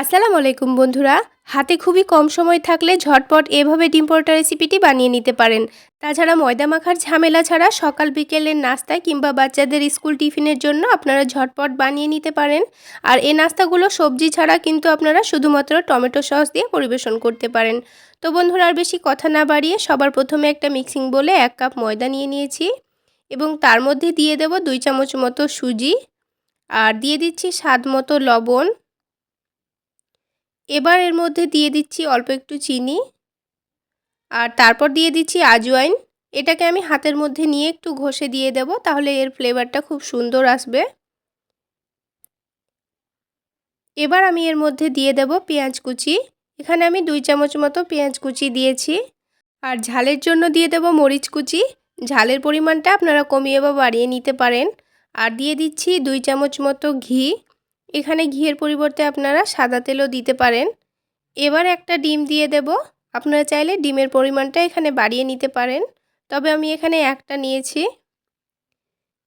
আসসালামু আলাইকুম বন্ধুরা। হাতে খুবই কম সময় থাকলে ঝটপট এভাবে ডিম পরোটা রেসিপিটি বানিয়ে নিতে পারেন। তাছাড়া ময়দা মাখার ঝামেলা ছাড়া সকাল বিকেলের নাস্তায় কিংবা বাচ্চাদের স্কুল টিফিনের জন্য আপনারা ঝটপট বানিয়ে নিতে পারেন। আর এই নাস্তাগুলো সবজি ছাড়া কিন্তু আপনারা শুধুমাত্র টমেটো সস দিয়ে পরিবেশন করতে পারেন। তো বন্ধুরা, আর বেশি কথা না বাড়িয়ে সবার প্রথমে একটা মিক্সিং বলে এক কাপ ময়দা নিয়ে নিয়েছি এবং তার মধ্যে দিয়ে দেব দুই চামচ মতো সুজি। আর দিয়ে দিচ্ছি স্বাদ মতো লবণ। এবার এর মধ্যে দিয়ে দিচ্ছি অল্প একটু চিনি আর তারপর দিয়ে দিচ্ছি আজওয়াইন এটাকে আমি হাতের মধ্যে নিয়ে একটু ঘষে দিয়ে দেব, তাহলে এর ফ্লেভারটা খুব সুন্দর আসবে। এবার আমি এর মধ্যে দিয়ে দেব পেঁয়াজ কুচি। এখানে আমি দুই চামচ মতো পেঁয়াজ কুচি দিয়েছি। আর ঝালের জন্য দিয়ে দেব মরিচ কুচি। ঝালের পরিমাণটা আপনারা কমিয়ে বা বাড়িয়ে নিতে পারেন। আর দিয়ে দিচ্ছি দুই চামচ মতো ঘি। এখানে ঘিয়ের পরিবর্তে আপনারা সাদা তেলও দিতে পারেন। এবার একটা ডিম দিয়ে দেব। আপনারা চাইলে ডিমের পরিমাণটা এখানে বাড়িয়ে নিতে পারেন। তবে আমি এখানে একটা নিয়েছি।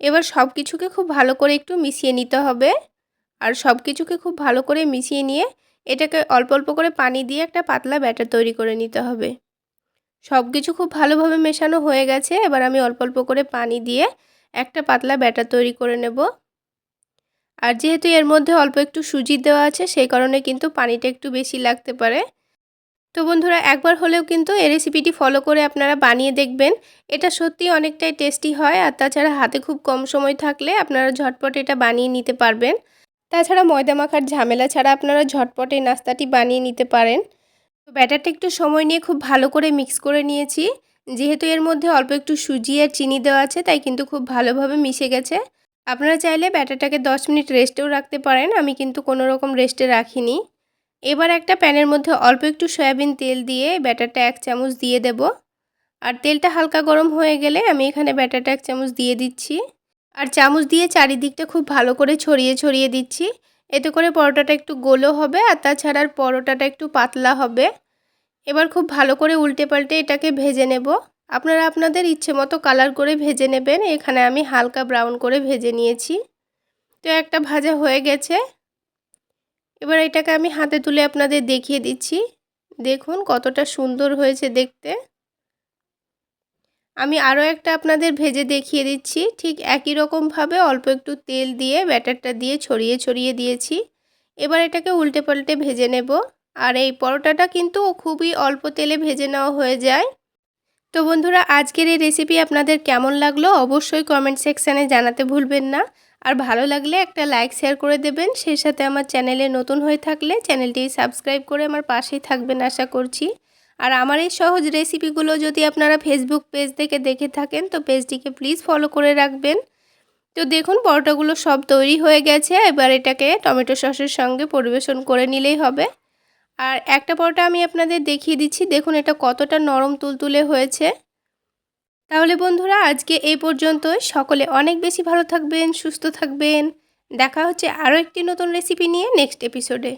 এবার সব কিছুকে খুব ভালো করে একটু মিশিয়ে নিতে হবে। আর সব কিছুকে খুব ভালো করে মিশিয়ে নিয়ে এটাকে অল্প অল্প করে পানি দিয়ে একটা পাতলা ব্যাটার তৈরি করে নিতে হবে। সব কিছু খুব ভালোভাবে মেশানো হয়ে গেছে। এবার আমি অল্প অল্প করে পানি দিয়ে একটা পাতলা ব্যাটার তৈরি করে নেব। আর যেহেতু এর মধ্যে অল্প একটু সুজি দেওয়া আছে, সেই কারণে কিন্তু পানিটা একটু বেশি লাগতে পারে। তো বন্ধুরা, একবার হলেও কিন্তু এই রেসিপিটি ফলো করে আপনারা বানিয়ে দেখবেন। এটা সত্যি অনেকটাই টেস্টি হয় আর তাছাড়া হাতে খুব কম সময় থাকলে আপনারা ঝটপট এটা বানিয়ে নিতে পারবেন। তাছাড়া ময়দা মাখার ঝামেলা ছাড়া আপনারা ঝটপট এই নাস্তাটি বানিয়ে নিতে পারেন। তো ব্যাটারটা একটু সময় নিয়ে খুব ভালো করে মিক্স করে নিয়েছি। যেহেতু এর মধ্যে অল্প একটু সুজি আর চিনি দেওয়া আছে, তাই কিন্তু খুব ভালোভাবে মিশে গেছে। আপনারা চাইলে ব্যাটারটাকে 10 মিনিট রেস্টেও রাখতে পারেন, আমি কিন্তু কোনো রকম রেস্টে রাখিনি। এবার একটা প্যানের মধ্যে অল্প একটু সয়াবিন তেল দিয়ে ব্যাটারটা এক চামচ দিয়ে দেব। আর তেলটা হালকা গরম হয়ে গেলে আমি এখানে ব্যাটারটা এক চামচ দিয়ে দিচ্ছি। আর চামচ দিয়ে চারিদিকটা খুব ভালো করে ছড়িয়ে ছড়িয়ে দিচ্ছি। এতে করে পরোটাটা একটু গোলও হবে আর তাছাড়া পরোটাটা একটু পাতলা হবে। এবার খুব ভালো করে উল্টে পাল্টে এটাকে ভেজে নেব। আপনারা আপনাদের ইচ্ছে মতো কালার করে ভেজে নেবেন। এখানে আমি হালকা ব্রাউন করে ভেজে নিয়েছি। তো একটা ভাজা হয়ে গেছে। এবার এটাকে আমি হাতে তুলে আপনাদের দেখিয়ে দিচ্ছি। দেখুন কতটা সুন্দর হয়েছে দেখতে। আমি আরও একটা আপনাদের ভেজে দেখিয়ে দিচ্ছি। ঠিক একই রকমভাবে অল্প একটু তেল দিয়ে, ব্যাটারটা দিয়ে ছড়িয়ে ছড়িয়ে দিয়েছি। এবার এটাকে উল্টে পাল্টে ভেজে নেব। আর এই পরোটাটা কিন্তু খুবই অল্প তেলে ভেজে নেওয়া হয়ে যায়। তো বন্ধুরা, আজকের এই রেসিপি আপনাদের কেমন লাগল অবশ্যই কমেন্ট সেকশানে জানাতে ভুলবেন না। আর ভালো লাগলে একটা লাইক শেয়ার করে দেবেন। সেই সাথে আমার চ্যানেলে নতুন হয়ে থাকলে চ্যানেলটি সাবস্ক্রাইব করে আমার পাশেই থাকবেন আশা করছি। আর আমার এই সহজ রেসিপিগুলো যদি আপনারা ফেসবুক পেজ থেকে দেখে থাকেন, তো পেজটিকে প্লিজ ফলো করে রাখবেন। তো দেখুন, পরোটাগুলো সব তৈরি হয়ে গেছে। এবার এটাকে টমেটো সসের সঙ্গে পরিবেশন করে নিলেই হবে। আর একটা পরোটা আমি আপনাদের দেখিয়ে দিচ্ছি। দেখুন এটা কতটা নরম তুলতুলে হয়েছে। তাহলে বন্ধুরা, আজকে এই পর্যন্ত সকলে অনেক বেশি ভালো থাকবেন, সুস্থ থাকবেন। দেখা হচ্ছে আরও একটি নতুন রেসিপি নিয়ে নেক্সট এপিসোডে